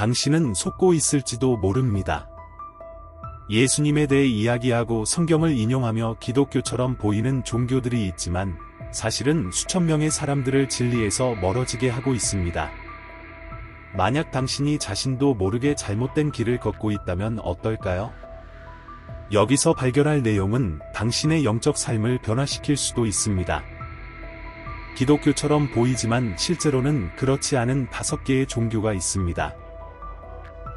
당신은 속고 있을지도 모릅니다. 예수님에 대해 이야기하고 성경을 인용하며 기독교처럼 보이는 종교들이 있지만 사실은 수천 명의 사람들을 진리에서 멀어지게 하고 있습니다. 만약 당신이 자신도 모르게 잘못된 길을 걷고 있다면 어떨까요? 여기서 발견할 내용은 당신의 영적 삶을 변화시킬 수도 있습니다. 기독교처럼 보이지만 실제로는 그렇지 않은 다섯 개의 종교가 있습니다.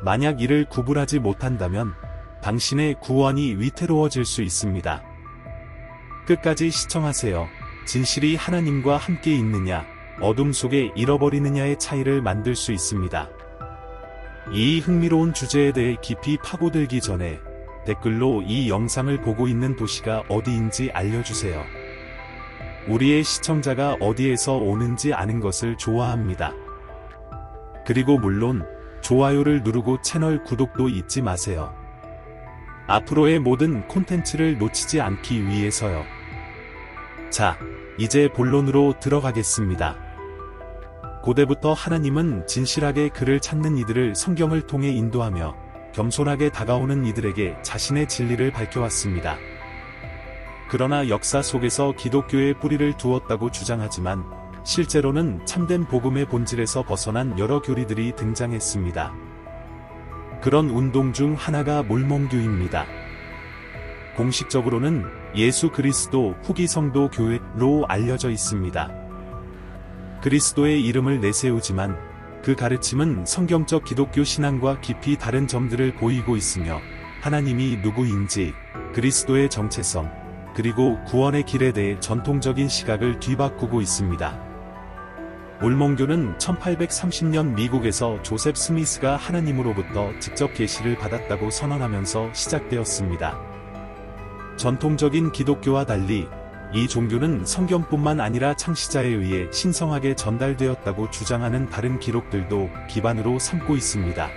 만약 이를 구분하지 못한다면 당신의 구원이 위태로워질 수 있습니다. 끝까지 시청하세요. 진실이 하나님과 함께 있느냐, 어둠 속에 잃어버리느냐의 차이를 만들 수 있습니다. 이 흥미로운 주제에 대해 깊이 파고들기 전에 댓글로 이 영상을 보고 있는 도시가 어디인지 알려주세요. 우리의 시청자가 어디에서 오는지 아는 것을 좋아합니다. 그리고 물론 좋아요를 누르고 채널 구독도 잊지 마세요. 앞으로의 모든 콘텐츠를 놓치지 않기 위해서요. 자, 이제 본론으로 들어가겠습니다. 고대부터 하나님은 진실하게 그를 찾는 이들을 성경을 통해 인도하며 겸손하게 다가오는 이들에게 자신의 진리를 밝혀왔습니다. 그러나 역사 속에서 기독교의 뿌리를 두었다고 주장하지만 실제로는 참된 복음의 본질에서 벗어난 여러 교리들이 등장했습니다. 그런 운동 중 하나가 몰몬교입니다. 공식적으로는 예수 그리스도 후기 성도 교회로 알려져 있습니다. 그리스도의 이름을 내세우지만 그 가르침은 성경적 기독교 신앙과 깊이 다른 점들을 보이고 있으며 하나님이 누구인지 그리스도의 정체성 그리고 구원의 길에 대해 전통적인 시각을 뒤바꾸고 있습니다. 몰몬교는 1830년 미국에서 조셉 스미스가 하나님으로부터 직접 계시를 받았다고 선언하면서 시작되었습니다. 전통적인 기독교와 달리 이 종교는 성경뿐만 아니라 창시자에 의해 신성하게 전달되었다고 주장하는 다른 기록들도 기반으로 삼고 있습니다.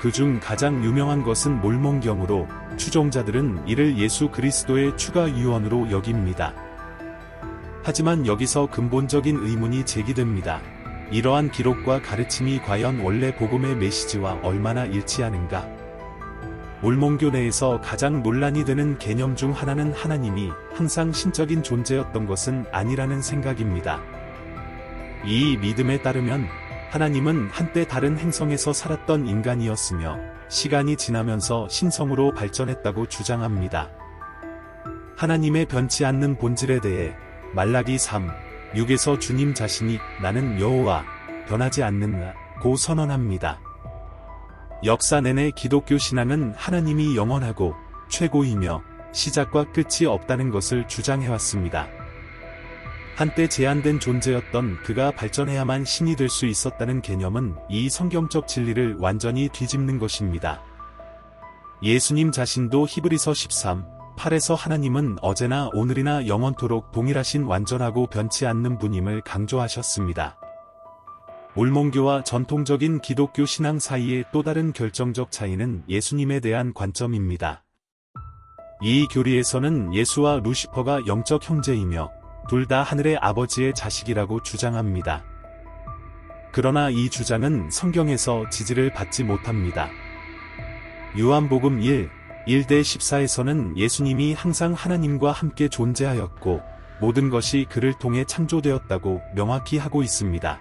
그중 가장 유명한 것은 몰몬경으로 추종자들은 이를 예수 그리스도의 추가 유언으로 여깁니다. 하지만 여기서 근본적인 의문이 제기됩니다. 이러한 기록과 가르침이 과연 원래 복음의 메시지와 얼마나 일치하는가? 몰몬교 내에서 가장 논란이 되는 개념 중 하나는 하나님이 항상 신적인 존재였던 것은 아니라는 생각입니다. 이 믿음에 따르면 하나님은 한때 다른 행성에서 살았던 인간이었으며 시간이 지나면서 신성으로 발전했다고 주장합니다. 하나님의 변치 않는 본질에 대해 말라기 3, 6에서 주님 자신이 나는 여호와 변하지 않는고 선언합니다. 역사 내내 기독교 신앙은 하나님이 영원하고 최고이며 시작과 끝이 없다는 것을 주장해왔습니다. 한때 제한된 존재였던 그가 발전해야만 신이 될 수 있었다는 개념은 이 성경적 진리를 완전히 뒤집는 것입니다. 예수님 자신도 히브리서 13, 8에서 하나님은 어제나 오늘이나 영원토록 동일하신 완전하고 변치 않는 분임을 강조하셨습니다. 몰몬교와 전통적인 기독교 신앙 사이의 또 다른 결정적 차이는 예수님에 대한 관점입니다. 이 교리에서는 예수와 루시퍼가 영적 형제이며 둘 다 하늘의 아버지의 자식이라고 주장합니다. 그러나 이 주장은 성경에서 지지를 받지 못합니다. 요한복음 1, 1대 14에서는 예수님이 항상 하나님과 함께 존재하였고 모든 것이 그를 통해 창조되었다고 명확히 하고 있습니다.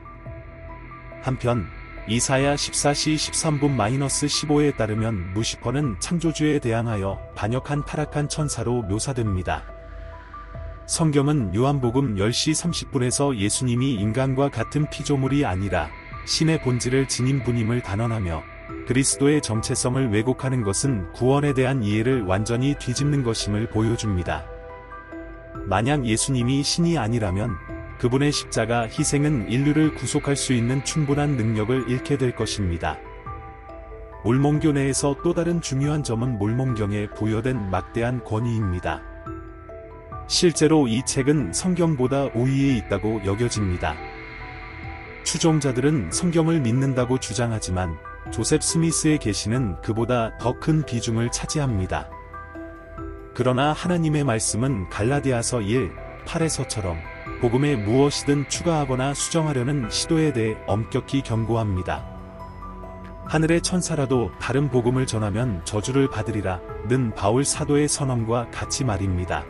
한편 이사야 14시 13분-15에 따르면 무시퍼는 창조주에 대항하여 반역한 타락한 천사로 묘사됩니다. 성경은 요한복음 10시 30분에서 예수님이 인간과 같은 피조물이 아니라 신의 본질을 지닌 분임을 단언하며 그리스도의 정체성을 왜곡하는 것은 구원에 대한 이해를 완전히 뒤집는 것임을 보여줍니다. 만약 예수님이 신이 아니라면 그분의 십자가 희생은 인류를 구속할 수 있는 충분한 능력을 잃게 될 것입니다. 몰몬교 내에서 또 다른 중요한 점은 몰몬경에 부여된 막대한 권위입니다. 실제로 이 책은 성경보다 우위에 있다고 여겨집니다. 추종자들은 성경을 믿는다고 주장하지만 조셉 스미스의 계시는 그보다 더 큰 비중을 차지합니다. 그러나 하나님의 말씀은 갈라디아서 1, 8에서처럼 복음에 무엇이든 추가하거나 수정하려는 시도에 대해 엄격히 경고합니다. 하늘의 천사라도 다른 복음을 전하면 저주를 받으리라 는 바울 사도의 선언과 같이 말입니다.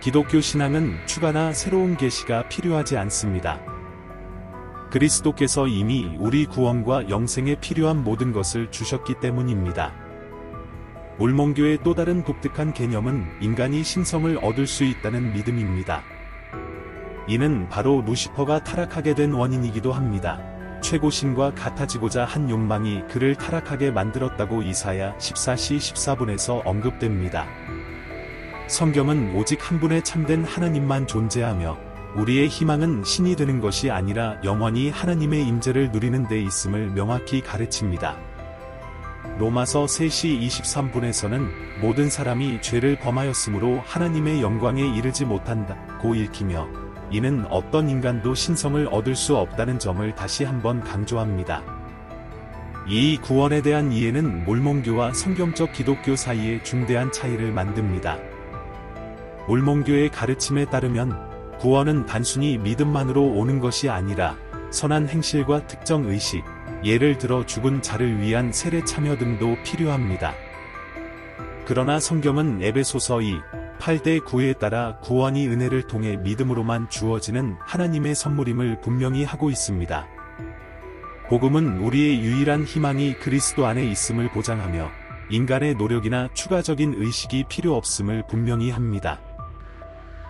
기독교 신앙은 추가나 새로운 계시가 필요하지 않습니다. 그리스도께서 이미 우리 구원과 영생에 필요한 모든 것을 주셨기 때문입니다. 울몽교의 또 다른 독특한 개념은 인간이 신성을 얻을 수 있다는 믿음입니다. 이는 바로 루시퍼가 타락하게 된 원인이기도 합니다. 최고신과 같아지고자 한 욕망이 그를 타락하게 만들었다고 이사야 14시 14분에서 언급됩니다. 성경은 오직 한 분의 참된 하나님만 존재하며 우리의 희망은 신이 되는 것이 아니라 영원히 하나님의 임재를 누리는 데 있음을 명확히 가르칩니다. 로마서 3시 23분에서는 모든 사람이 죄를 범하였으므로 하나님의 영광에 이르지 못한다고 읽히며 이는 어떤 인간도 신성을 얻을 수 없다는 점을 다시 한번 강조합니다. 이 구원에 대한 이해는 몰몬교와 성경적 기독교 사이에 중대한 차이를 만듭니다. 몰몬교의 가르침에 따르면 구원은 단순히 믿음만으로 오는 것이 아니라 선한 행실과 특정 의식, 예를 들어 죽은 자를 위한 세례 참여 등도 필요합니다. 그러나 성경은 에베소서 2, 8대 9에 따라 구원이 은혜를 통해 믿음으로만 주어지는 하나님의 선물임을 분명히 하고 있습니다. 복음은 우리의 유일한 희망이 그리스도 안에 있음을 보장하며 인간의 노력이나 추가적인 의식이 필요 없음을 분명히 합니다.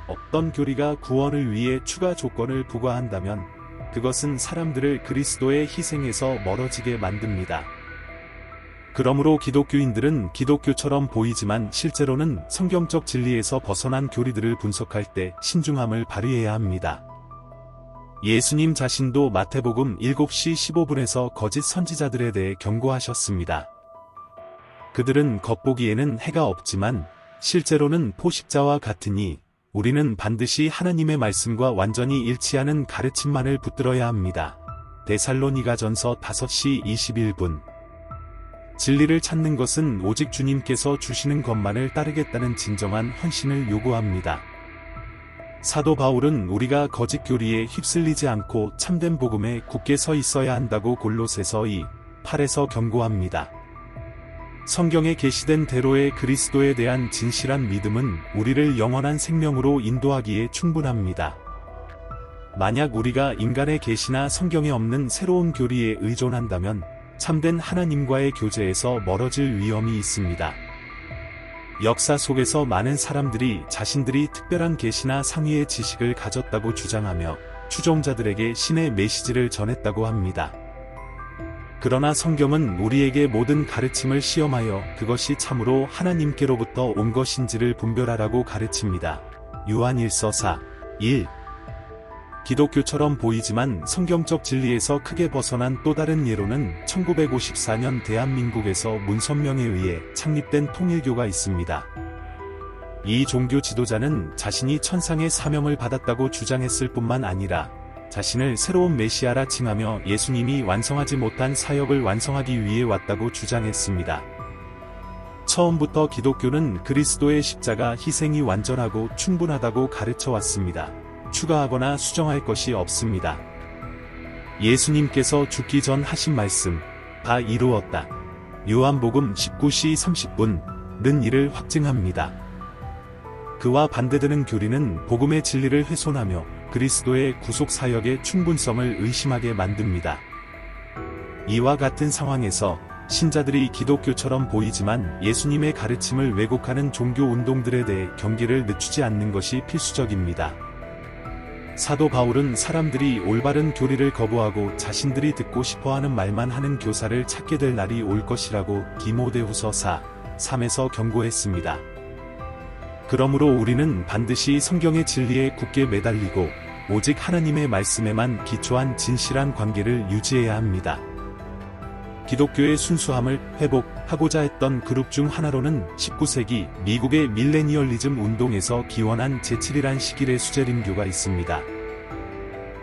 어떤 교리가 구원을 위해 추가 조건을 부과한다면 그것은 사람들을 그리스도의 희생에서 멀어지게 만듭니다. 그러므로 기독교인들은 기독교처럼 보이지만 실제로는 성경적 진리에서 벗어난 교리들을 분석할 때 신중함을 발휘해야 합니다. 예수님 자신도 마태복음 7시 15분에서 거짓 선지자들에 대해 경고하셨습니다. 그들은 겉보기에는 해가 없지만 실제로는 포식자와 같으니 우리는 반드시 하나님의 말씀과 완전히 일치하는 가르침만을 붙들어야 합니다. 데살로니가 전서 5시 21분 진리를 찾는 것은 오직 주님께서 주시는 것만을 따르겠다는 진정한 헌신을 요구합니다. 사도 바울은 우리가 거짓 교리에 휩쓸리지 않고 참된 복음에 굳게 서 있어야 한다고 골로새서 2, 8에서 경고합니다. 성경에 게시된 대로의 그리스도에 대한 진실한 믿음은 우리를 영원한 생명으로 인도하기에 충분합니다. 만약 우리가 인간의 계시나 성경에 없는 새로운 교리에 의존한다면 참된 하나님과의 교제에서 멀어질 위험이 있습니다. 역사 속에서 많은 사람들이 자신들이 특별한 계시나 상위의 지식을 가졌다고 주장하며 추종자들에게 신의 메시지를 전했다고 합니다. 그러나 성경은 우리에게 모든 가르침을 시험하여 그것이 참으로 하나님께로부터 온 것인지를 분별하라고 가르칩니다. 요한 1서 4, 1 기독교처럼 보이지만 성경적 진리에서 크게 벗어난 또 다른 예로는 1954년 대한민국에서 문선명에 의해 창립된 통일교가 있습니다. 이 종교 지도자는 자신이 천상의 사명을 받았다고 주장했을 뿐만 아니라 자신을 새로운 메시아라 칭하며 예수님이 완성하지 못한 사역을 완성하기 위해 왔다고 주장했습니다. 처음부터 기독교는 그리스도의 십자가 희생이 완전하고 충분하다고 가르쳐 왔습니다. 추가하거나 수정할 것이 없습니다. 예수님께서 죽기 전 하신 말씀, 다 이루었다. 요한복음 19시 30분, 는 이를 확증합니다. 그와 반대되는 교리는 복음의 진리를 훼손하며 그리스도의 구속 사역의 충분성을 의심하게 만듭니다. 이와 같은 상황에서 신자들이 기독교처럼 보이지만 예수님의 가르침을 왜곡하는 종교 운동들에 대해 경계를 늦추지 않는 것이 필수적입니다. 사도 바울은 사람들이 올바른 교리를 거부하고 자신들이 듣고 싶어 하는 말만 하는 교사를 찾게 될 날이 올 것이라고 디모데후서 4, 3에서 경고했습니다. 그러므로 우리는 반드시 성경의 진리에 굳게 매달리고 오직 하나님의 말씀에만 기초한 진실한 관계를 유지해야 합니다. 기독교의 순수함을 회복하고자 했던 그룹 중 하나로는 19세기 미국의 밀레니얼리즘 운동에서 기원한 제7이란 시길의 수제림교가 있습니다.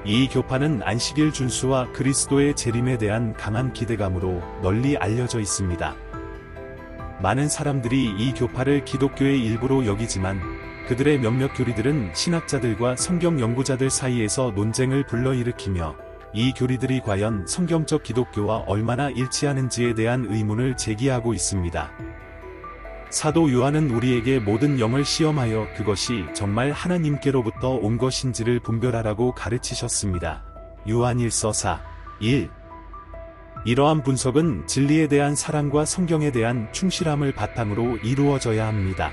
이 교파는 안식일 준수와 그리스도의 재림에 대한 강한 기대감으로 널리 알려져 있습니다. 많은 사람들이 이 교파를 기독교의 일부로 여기지만 그들의 몇몇 교리들은 신학자들과 성경 연구자들 사이에서 논쟁을 불러일으키며 이 교리들이 과연 성경적 기독교와 얼마나 일치하는지에 대한 의문을 제기하고 있습니다. 사도 요한은 우리에게 모든 영을 시험하여 그것이 정말 하나님께로부터 온 것인지를 분별하라고 가르치셨습니다. 요한 1서 4, 1 이러한 분석은 진리에 대한 사랑과 성경에 대한 충실함을 바탕으로 이루어져야 합니다.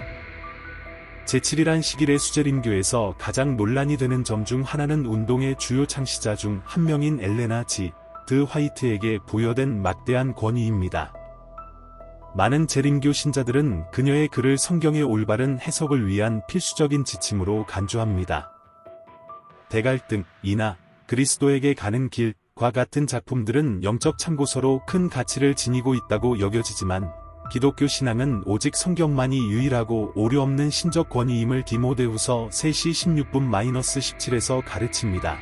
제7일한 시길의 수제림교에서 가장 논란이 되는 점 중 하나는 운동의 주요 창시자 중 한 명인 엘레나 지, 드 화이트에게 부여된 막대한 권위입니다. 많은 재림교 신자들은 그녀의 글을 성경의 올바른 해석을 위한 필수적인 지침으로 간주합니다. 대갈등, 이나, 그리스도에게 가는 길 과 같은 작품들은 영적 참고서로 큰 가치를 지니고 있다고 여겨지지만 기독교 신앙은 오직 성경만이 유일하고 오류 없는 신적 권위임을 디모데후서 3시 16분-17에서 가르칩니다.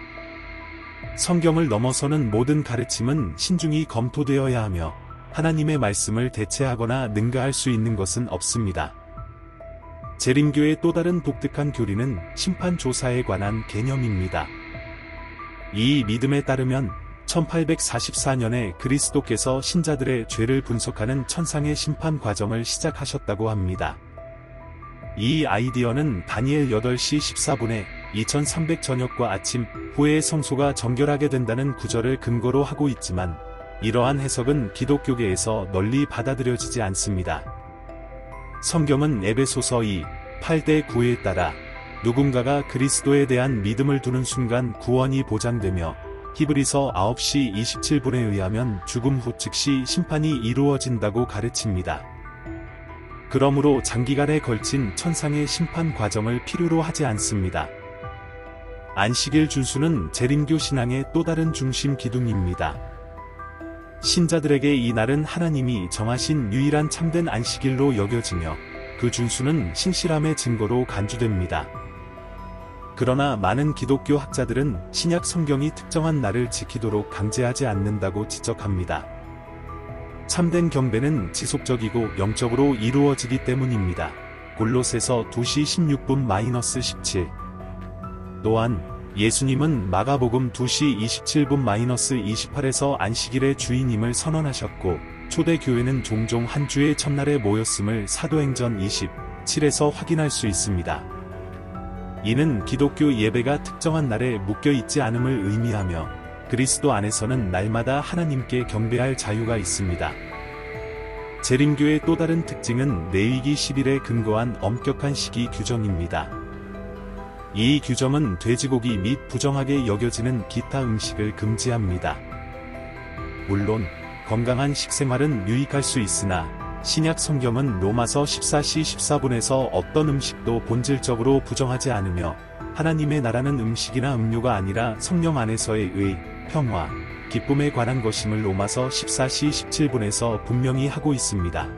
성경을 넘어서는 모든 가르침은 신중히 검토되어야 하며 하나님의 말씀을 대체하거나 능가할 수 있는 것은 없습니다. 재림교의 또 다른 독특한 교리는 심판조사에 관한 개념입니다. 이 믿음에 따르면 1844년에 그리스도께서 신자들의 죄를 분석하는 천상의 심판 과정을 시작하셨다고 합니다. 이 아이디어는 다니엘 8시 14분에 2300 저녁과 아침 후에 성소가 정결하게 된다는 구절을 근거로 하고 있지만 이러한 해석은 기독교계에서 널리 받아들여지지 않습니다. 성경은 에베소서 2, 8대 9에 따라 누군가가 그리스도에 대한 믿음을 두는 순간 구원이 보장되며 히브리서 9시 27분에 의하면 죽음 후 즉시 심판이 이루어진다고 가르칩니다. 그러므로 장기간에 걸친 천상의 심판 과정을 필요로 하지 않습니다. 안식일 준수는 재림교 신앙의 또 다른 중심 기둥입니다. 신자들에게 이 날은 하나님이 정하신 유일한 참된 안식일로 여겨지며 그 준수는 신실함의 증거로 간주됩니다. 그러나 많은 기독교 학자들은 신약 성경이 특정한 날을 지키도록 강제하지 않는다고 지적합니다. 참된 경배는 지속적이고 영적으로 이루어지기 때문입니다. 골로새서 2시 16분-17 또한 예수님은 마가복음 2시 27분-28에서 안식일의 주인임을 선언하셨고 초대교회는 종종 한 주의 첫날에 모였음을 사도행전 27에서 확인할 수 있습니다. 이는 기독교 예배가 특정한 날에 묶여 있지 않음을 의미하며 그리스도 안에서는 날마다 하나님께 경배할 자유가 있습니다. 재림교의 또 다른 특징은 내위기 10일에 근거한 엄격한 시기 규정입니다. 이 규정은 돼지고기 및 부정하게 여겨지는 기타 음식을 금지합니다. 물론 건강한 식생활은 유익할 수 있으나 신약 성경은 로마서 14시 14분에서 어떤 음식도 본질적으로 부정하지 않으며 하나님의 나라는 음식이나 음료가 아니라 성령 안에서의 의, 평화, 기쁨에 관한 것임을 로마서 14시 17분에서 분명히 하고 있습니다.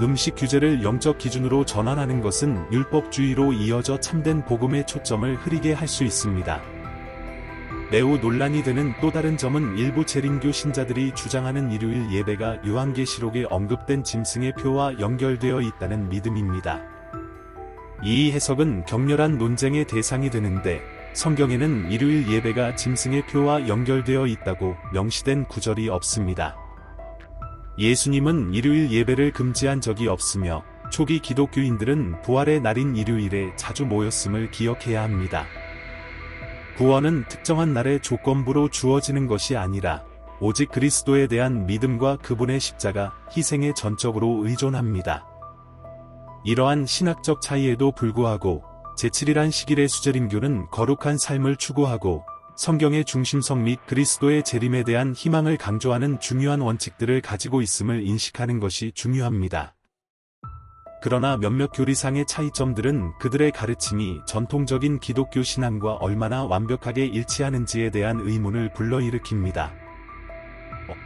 음식 규제를 영적 기준으로 전환하는 것은 율법주의로 이어져 참된 복음의 초점을 흐리게 할 수 있습니다. 매우 논란이 되는 또 다른 점은 일부 재림교 신자들이 주장하는 일요일 예배가 요한계시록에 언급된 짐승의 표와 연결되어 있다는 믿음입니다. 이 해석은 격렬한 논쟁의 대상이 되는데 성경에는 일요일 예배가 짐승의 표와 연결되어 있다고 명시된 구절이 없습니다. 예수님은 일요일 예배를 금지한 적이 없으며 초기 기독교인들은 부활의 날인 일요일에 자주 모였음을 기억해야 합니다. 구원은 특정한 날의 조건부로 주어지는 것이 아니라 오직 그리스도에 대한 믿음과 그분의 십자가, 희생에 전적으로 의존합니다. 이러한 신학적 차이에도 불구하고 제7일한 시길의 수제림교는 거룩한 삶을 추구하고 성경의 중심성 및 그리스도의 재림에 대한 희망을 강조하는 중요한 원칙들을 가지고 있음을 인식하는 것이 중요합니다. 그러나 몇몇 교리상의 차이점들은 그들의 가르침이 전통적인 기독교 신앙과 얼마나 완벽하게 일치하는지에 대한 의문을 불러일으킵니다.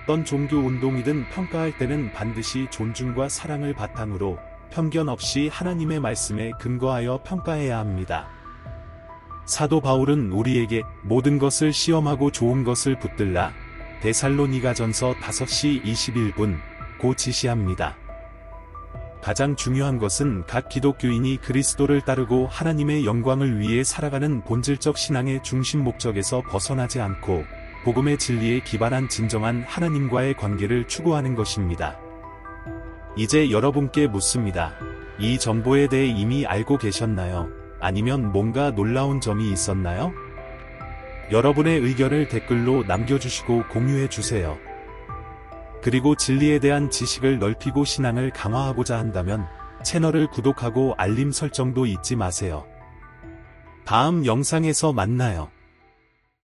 어떤 종교 운동이든 평가할 때는 반드시 존중과 사랑을 바탕으로 편견 없이 하나님의 말씀에 근거하여 평가해야 합니다. 사도 바울은 우리에게 모든 것을 시험하고 좋은 것을 붙들라. 데살로니가 전서 5시 21분 고 지시합니다. 가장 중요한 것은 각 기독교인이 그리스도를 따르고 하나님의 영광을 위해 살아가는 본질적 신앙의 중심 목적에서 벗어나지 않고 복음의 진리에 기반한 진정한 하나님과의 관계를 추구하는 것입니다. 이제 여러분께 묻습니다. 이 정보에 대해 이미 알고 계셨나요? 아니면 뭔가 놀라운 점이 있었나요? 여러분의 의견을 댓글로 남겨주시고 공유해 주세요. 그리고 진리에 대한 지식을 넓히고 신앙을 강화하고자 한다면 채널을 구독하고 알림 설정도 잊지 마세요. 다음 영상에서 만나요.